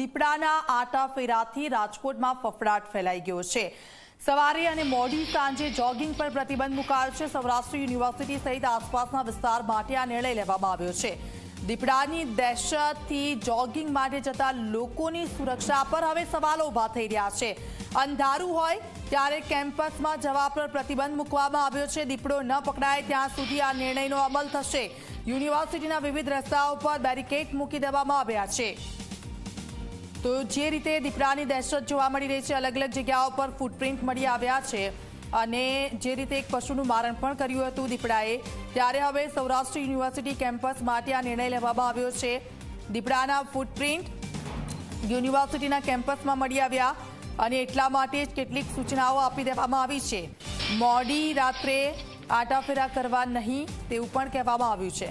દીપડાના આટા ફેરાથી રાજકોટમાં ફફડાટ ફેલાઈ ગયો છે. સવારે અને મોડી સાંજે જોગિંગ પર પ્રતિબંધ મુકાયો છે. સૌરાષ્ટ્ર યુનિવર્સિટી સહિત આસપાસના વિસ્તાર માટે આ નિર્ણય લેવામાં આવ્યો છે. દીપડાની દહેશતથી જોગિંગ માટે જતા લોકોની સુરક્ષા પર હવે સવાલો ઊભા થઈ રહ્યા છે. અંધારું હોય ત્યારે કેમ્પસમાં જવા પર પ્રતિબંધ મૂકવામાં આવ્યો છે. દીપડો ન પકડાય ત્યાં સુધી આ નિર્ણયનો અમલ થશે. યુનિવર્સિટીના વિવિધ રસ્તાઓ પર બેરિકેડ મૂકી દેવામાં આવ્યા છે. તો જે રીતે દીપડાની દહેશત જોવા મળી રહી છે, અલગ અલગ જગ્યાઓ પર ફૂટપ્રિન્ટ મળી આવ્યા છે અને જે રીતે એક પશુનું મારણ પણ કર્યું હતું દીપડાએ, ત્યારે હવે સૌરાષ્ટ્ર યુનિવર્સિટી કેમ્પસ માટે આ નિર્ણય લેવામાં આવ્યો છે. દીપડાના ફૂટપ્રિન્ટ યુનિવર્સિટીના કેમ્પસમાં મળી આવ્યા અને એટલા માટે જ કેટલીક સૂચનાઓ આપી દેવામાં આવી છે. મોડી રાત્રે આટાફેરા કરવા નહીં તેવું પણ કહેવામાં આવ્યું છે.